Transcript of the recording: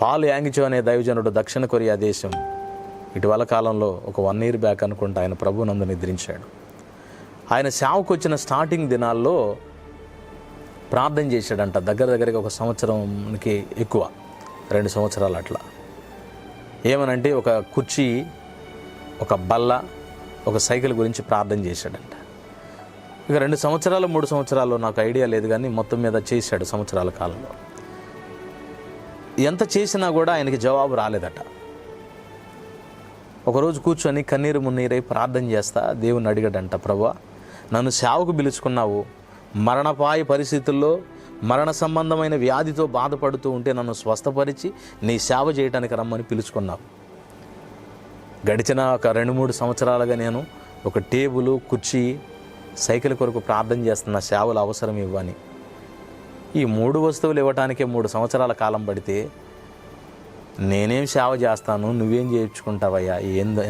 Paul యాంగిచో అనే దైవజనుడు దక్షిణ కొరియా దేశం. ఇటీవల కాలంలో ఒక వన్ ఇయర్ బ్యాక్ అనుకుంటా ఆయన ప్రభునందు నిద్రించాడు. ఆయన సేవకు వచ్చిన స్టార్టింగ్ దినాల్లో ప్రార్థన చేశాడంట దగ్గర దగ్గరగా ఒక సంవత్సరంకి ఎక్కువ రెండు సంవత్సరాలు అట్లా. ఏమనంటే ఒక కుర్చీ ఒక బల్ల ఒక సైకిల్ గురించి ప్రార్థన చేశాడంట. ఇక రెండు సంవత్సరాలు మూడు సంవత్సరాలు నాకు ఐడియా లేదు కానీ మొత్తం మీద చేశాడు సంవత్సరాల కాలంలో. ఎంత చేసినా కూడా ఆయనకి జవాబు రాలేదట. ఒకరోజు కూర్చొని కన్నీరు మున్నీరై ప్రార్థన చేస్తా దేవుని అడిగాడంట ప్రభా నన్ను సేవకు పిలుచుకున్నావు. మరణపాయ పరిస్థితుల్లో మరణ సంబంధమైన వ్యాధితో బాధపడుతూ ఉంటే నన్ను స్వస్థపరిచి నీ సేవ చేయడానికి రమ్మని పిలుచుకున్నావు. గడిచిన ఒక రెండు మూడు సంవత్సరాలుగా నేను ఒక టేబుల్ కుర్చీ సైకిల్ కొరకు ప్రార్థన చేస్తున్న సేవలు అవసరం ఇవ్వని. ఈ మూడు వస్తువులు ఇవ్వటానికే మూడు సంవత్సరాల కాలం పడితే నేనేం సేవ చేస్తాను? నువ్వేం చేయించుకుంటావయ్యా? ఏందో